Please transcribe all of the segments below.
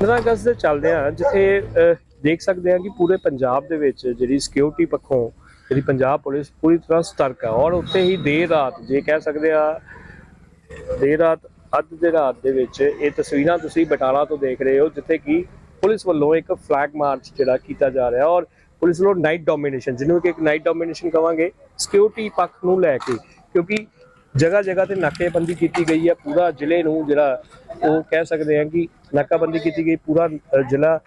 15 ਅਗਸਤ ਦੇ ਚੱਲਦੇ ਆ ਜਿੱਥੇ ਦੇਖ ਸਕਦੇ ਆ ਕਿ ਪੂਰੇ ਪੰਜਾਬ ਦੇ ਵਿੱਚ ਜਿਹੜੀ ਸਿਕਿਉਰਿਟੀ ਪੱਖੋਂ, ਜਿਹੜੀ ਪੰਜਾਬ ਪੁਲਿਸ ਪੂਰੀ ਤਰ੍ਹਾਂ ਸਤਰਕ ਹੈ ਔਰ ਉੱਥੇ ਹੀ ਦੇਰ ਰਾਤ ਜੇ ਕਹਿ ਸਕਦੇ ਆ ਦੇਰ ਰਾਤ ਅੱਧ ਦੇ ਰਾਤ ਦੇ ਵਿੱਚ ਇਹ ਤਸਵੀਰਾਂ ਤੁਸੀਂ ਬਟਾਲਾ ਤੋਂ ਦੇਖ ਰਹੇ ਹੋ, ਜਿੱਥੇ ਕਿ ਪੁਲਿਸ ਵੱਲੋਂ ਇੱਕ ਫਲੈਗ ਮਾਰਚ ਜਿਹੜਾ ਕੀਤਾ ਜਾ ਰਿਹਾ ਔਰ ਪੁਲਿਸ ਵੱਲੋਂ ਨਾਈਟ ਡੋਮੀਨੇਸ਼ਨ ਜਿਹਨੂੰ ਕਿ ਇੱਕ ਨਾਈਟ ਡੋਮੀਨੇਸ਼ਨ ਕਵਾਂਗੇ ਸਿਕਿਉਰਿਟੀ ਪੱਖ ਨੂੰ ਲੈ ਕੇ, ਕਿਉਂਕਿ ਜਗ੍ਹਾ ਜਗ੍ਹਾ ਤੇ ਨਾਕੇਬੰਦੀ ਕੀਤੀ ਗਈ ਹੈ। ਪੂਰਾ ਜ਼ਿਲ੍ਹੇ ਨੂੰ ਜਿਹੜਾ ਉਹ ਕਹਿ ਸਕਦੇ ਹਾਂ ਕਿ ਨਾਕਾਬੰਦੀ ਕੀਤੀ ਗਈ। ਪੂਰਾ ਜ਼ਿਲ੍ਹਾ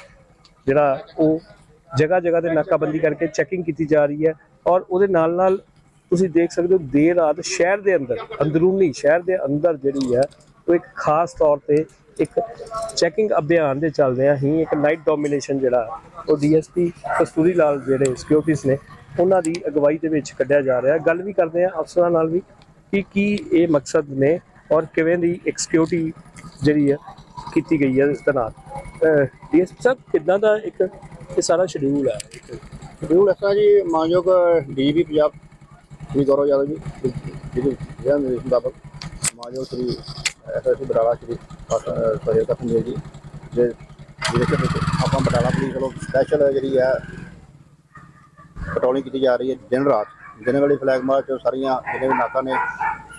ਜਿਹੜਾ ਉਹ ਜਗ੍ਹਾ ਜਗ੍ਹਾ ਤੇ ਨਾਕਾਬੰਦੀ ਕਰਕੇ ਚੈਕਿੰਗ ਕੀਤੀ ਜਾ ਰਹੀ ਹੈ। ਔਰ ਉਹਦੇ ਨਾਲ ਨਾਲ ਤੁਸੀਂ ਦੇਖ ਸਕਦੇ ਹੋ, ਦੇਰ ਰਾਤ ਸ਼ਹਿਰ ਦੇ ਅੰਦਰ, ਅੰਦਰੂਨੀ ਸ਼ਹਿਰ ਦੇ ਅੰਦਰ ਜਿਹੜੀ ਹੈ, ਉਹ ਇੱਕ ਖਾਸ ਤੌਰ ਤੇ ਇੱਕ ਚੈਕਿੰਗ ਅਭਿਆਨ ਦੇ ਚੱਲਦਿਆਂ ਹੀ, ਇੱਕ ਨਾਈਟ ਡੋਮੀਨੇਸ਼ਨ ਜਿਹੜਾ, ਉਹ ਡੀਐਸਪੀ ਕਸਤੂਰੀ ਲਾਲ ਜਿਹੜੇ ਸਿਕਿਉਰਿਟੀਜ਼ ਨੇ, ਉਹਨਾਂ ਦੀ ਅਗਵਾਈ ਦੇ ਵਿੱਚ ਕੱਢਿਆ ਜਾ ਰਿਹਾ। ਗੱਲ ਵੀ ਕਰਦੇ ਆ ਅਫਸਰਾਂ ਨਾਲ ਵੀ। ਕਿ ਕੀ ਇਹ ਮਕਸਦ ਨੇ ਔਰ ਕਿਵੇਂ ਦੀ ਇੱਕ ਸਿਕਿਉਰਿਟੀ ਜਿਹੜੀ ਹੈ ਕੀਤੀ ਗਈ ਹੈ ਇਸ ਦੇ ਨਾਲ? ਡੀਐਸਪੀ ਸਾਹਿਬ ਕਿੱਦਾਂ ਦਾ ਇੱਕ ਇਹ ਸਾਰਾ ਸ਼ਡਿਊਲ ਹੈ? ਸ਼ਡਿਊਲ ਐਸਾ ਜੀ ਮਾਨਯੋਗ ਡੀਜੀਪੀ ਪੰਜਾਬ, ਸ਼੍ਰੀ ਗੌਰਵ ਯਾਦਵ ਜੀ, ਜਿਹਦੇ ਜਿਹੜਾ ਨਿਰਦੇਸ਼ ਮੁਤਾਬਕ ਮਾਨਯੋਗ ਸ਼੍ਰੀ ਐਸਐਸਪੀ ਬਟਾਲਾ ਸ਼੍ਰੀ ਸਹਿਰ ਦਾ ਜੀ ਦੇ ਜਿਹਦੇ ਕਿ ਆਪਾਂ ਬਟਾਲਾ ਪੁਲਿਸ ਵੱਲੋਂ ਸਪੈਸ਼ਲ ਜਿਹੜੀ ਹੈ ਪੈਟਰੋਲਿੰਗ ਕੀਤੀ ਜਾ ਰਹੀ ਹੈ ਦਿਨ ਰਾਤ। ਦਿਨ ਵਾਲੀ ਫਲੈਗ ਮਾਰਚ ਸਾਰੀਆਂ ਜਿਹੜੇ ਵੀ ਨਾਕਾ ਨੇ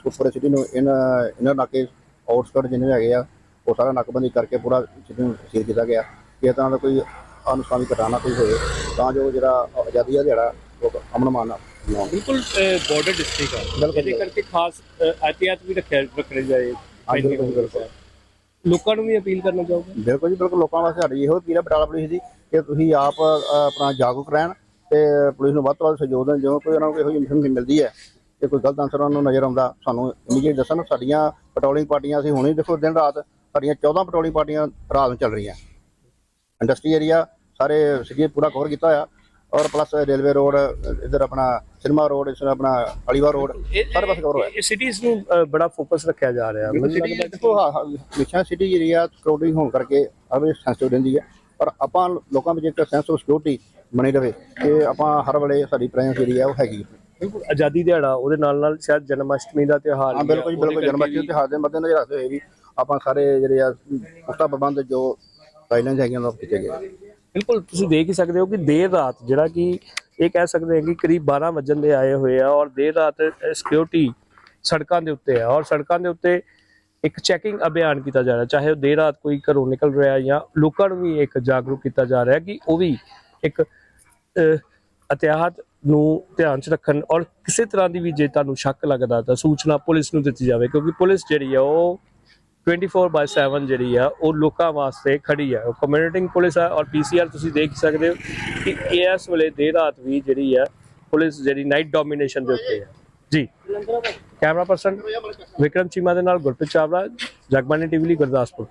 ਉੱਪਰ ਸਿਟੀ ਨੂੰ ਇਹਨਾਂ ਇਹਨਾਂ ਨਾਕੇ ਆਊਟਸਕਟ ਜਿੰਨੇ ਹੈਗੇ ਆ ਉਹ ਸਾਰਾ ਨਾਕਾਬੰਦੀ ਕਰਕੇ ਪੂਰਾ ਸਿਟੀ ਨੂੰ ਸੀਲ ਕੀਤਾ ਗਿਆ। ਕਿ ਤਾਂ ਦਾ ਕੋਈ ਅਨੁਸਾਰੀ ਘਟਨਾ ਕੋਈ ਹੋਏ ਤਾਂ ਜੋ ਜਿਹੜਾ ਆਜ਼ਾਦੀ ਦਾ ਦਿਹਾੜਾ ਉਹ ਅਮਨ ਮਾਨ ਬਿਲਕੁਲ ਬਾਰਡਰ ਡਿਸਟ੍ਰਿਕਟ ਬਿਲਕੁਲ। ਇਹਦੇ ਕਰਕੇ ਖਾਸ ਅ, ਐਹਤਿਆਤ ਵੀ ਰੱਖਿਆ ਰੱਖਣੇ ਜਾਏ। ਲੋਕਾਂ ਨੂੰ ਵੀ ਅਪੀਲ ਕਰਨਾ ਚਾਹੋਗੇ? ਬਿਲਕੁਲ ਜੀ ਬਿਲਕੁਲ। ਲੋਕਾਂ ਵਾਸਤੇ ਸਾਡੀ ਇਹੋ ਅਪੀਲ ਹੈ ਬਟਾਲਾ ਪੁਲਿਸ ਦੀ ਕਿ ਤੁਸੀਂ ਆਪ ਆਪਣਾ ਜਾਗਰੂਕ ਰਹਿਣ। ਤੇ ਪੁਲਿਸ ਨੂੰ ਵੱਧ ਤੋਂ ਵੱਧ ਸਹਿਯੋਗ ਦੇਣ ਜਿਵੇਂ ਕੋਈ ਉਹਨਾਂ ਨੂੰ ਇਹੋ ਜਿਹੀ ਇਨਫੋਰਮੇਸ਼ਨ ਮਿਲਦੀ ਹੈ ਕਿ ਕੋਈ ਗਲਤ ਅਨਸਰ ਉਹਨਾਂ ਨੂੰ ਨਜ਼ਰ ਆਉਂਦਾ ਸਾਨੂੰ ਇਮੀਡੀਏਟ ਦੱਸਣ ਸਾਡੀਆਂ ਪੈਟਰੋਲਿੰਗ ਪਾਰਟੀਆਂ ਅਸੀਂ ਹੁਣੇ ਦੇਖੋ ਦਿਨ ਰਾਤ ਸਾਡੀਆਂ 14 ਪੈਟਰੋਲਿੰਗ ਪਾਰਟੀਆਂ ਰਾਤ ਨੂੰ ਚੱਲ ਰਹੀਆਂ। ਇੰਡਸਟਰੀ ਏਰੀਆ ਸਾਰੇ ਸਿਟੀ ਪੂਰਾ ਕਵਰ ਕੀਤਾ ਹੋਇਆ ਔਰ ਪਲੱਸ ਰੇਲਵੇ ਰੋਡ ਇਧਰ ਆਪਣਾ ਸਿਨੇਮਾ ਰੋਡ ਇਸ ਆਪਣਾ ਅਲੀਵਾ ਰੋਡ ਸਾਰੇ ਪਾਸੇ ਕਵਰ ਹੋਇਆ। ਇਹ ਸਿਟੀਜ਼ ਨੂੰ ਬੜਾ ਫੋਕਸ ਰੱਖਿਆ ਜਾ ਰਿਹਾ। ਦੇਖੋ ਹਮੇਸ਼ਾ ਸਿਟੀ ਏਰੀਆ ਸਿਕਿਉਰਿਟੀ ਹੋਣ ਕਰਕੇ ਹਰ ਸੈਂਸਿਟਿਵ ਰਹਿੰਦੀ ਹੈ। ਪਰ ਆਪਾਂ ਲੋਕਾਂ ਵਿੱਚ ਇੱਕ ਸੈਂਸ ਆਫ ਸਿਕਿਉਰਿਟੀ ਬਣੀ ਰਵੇ ਕਿ ਆਪਾਂ ਹਰ ਵੇਲੇ ਸਾਡੀ ਪ੍ਰੈਜ਼ੈਂਸ ਜਿਹੜੀ ਹੈ ਉਹ ਹੈਗੀ। ਬਿਲਕੁਲ ਆਜ਼ਾਦੀ ਦਿਹਾੜਾ ਉਹਦੇ ਨਾਲ ਨਾਲ ਸ਼ਾਇਦ ਜਨਮ ਅਸ਼ਟਮੀ ਦਾ ਤਿਉਹਾਰ ਹਾਂ ਬਿਲਕੁਲ ਬਿਲਕੁਲ ਜਨਮ ਅਸ਼ਟਮੀ ਦੇ ਤਿਉਹਾਰ ਦੇ ਮੱਦੇਨਜ਼ਰ ਰੱਖਦੇ ਹੋਏ ਵੀ ਆਪਾਂ ਸਾਰੇ ਜਿਹੜੇ ਆ ਪੁਖਤਾ ਪ੍ਰਬੰਧ ਜੋ ਗਾਈਡਲਾਈਨਸ ਹੈਗੀਆਂ ਉਹ ਕੀਤੇ ਗਏ ਬਿਲਕੁਲ ਤੁਸੀਂ ਦੇਖ ਹੀ ਸਕਦੇ ਹੋ ਕਿ ਦੇਰ ਰਾਤ ਜਿਹੜਾ ਕਿ ਇਹ ਕਹਿ ਸਕਦੇ ਹਾਂ ਕਿ ਕਰੀਬ 12 ਵਜਣ ਦੇ ਆਏ ਹੋਏ ਆ ਔਰ ਦੇਰ ਰਾਤ ਸਿਕਿਉਰਿਟੀ ਸੜਕਾਂ ਦੇ ਉੱਤੇ ਆ ਔਰ ਸੜਕਾਂ ਦੇ ਉੱਤੇ ਇੱਕ ਚੈਕਿੰਗ ਅਭਿਆਨ ਕੀਤਾ ਜਾ ਰਿਹਾ ਚਾਹੇ ਉਹ ਦੇਰ ਰਾਤ ਕੋਈ ਘਰੋਂ ਨਿਕਲ ਰਿਹਾ ਜਾਂ ਲੋਕਾਂ ਨੂੰ ਵੀ ਇੱਕ ਜਾਗਰੂਕ ਕੀਤਾ ਜਾ ਰਿਹਾ ਕਿ ਉਹ ਵੀ ਇੱਕ ਅਹ, ਅਤਿਆਹਤ ਨੂੰ ਧਿਆਨ 'ਚ ਰੱਖਣ ਔਰ ਕਿਸੇ ਤਰ੍ਹਾਂ ਦੀ ਵੀ ਜੇ ਤੁਹਾਨੂੰ ਸ਼ੱਕ ਲੱਗਦਾ ਤਾਂ ਸੂਚਨਾ ਪੁਲਿਸ ਨੂੰ ਦਿੱਤੀ ਜਾਵੇ ਕਿਉਂਕਿ ਪੁਲਿਸ ਜਿਹੜੀ ਆ ਉਹ 24/7 ਜਿਹੜੀ ਆ ਉਹ ਲੋਕਾਂ ਵਾਸਤੇ ਖੜੀ ਆ। ਉਹ ਕਮਿਊਨਿਟਿੰਗ ਪੁਲਿਸ ਆ ਔਰ ਪੀਸੀਆਰ ਤੁਸੀਂ ਦੇਖ ਸਕਦੇ ਹੋ ਕਿ ਇਸ ਵੇਲੇ ਦੇਰ ਰਾਤ ਵੀ ਜਿਹੜੀ ਆ ਪੁਲਿਸ ਜਿਹੜੀ ਨਾਈਟ ਡੋਮੀਨੇਸ਼ਨ ਦੇ ਉੱਤੇ ਆ। ਜੀ। ਕੈਮਰਾ ਪਰਸਨ ਵਿਕਰਮ ਚੀਮਾ ਦੇ ਨਾਲ ਗੁਰਪ੍ਰੀਤ ਚਾਵਲਾ ਜਗਬਾਨੀ ਟੀਵੀ ਲਈ ਗੁਰਦਾਸਪੁਰ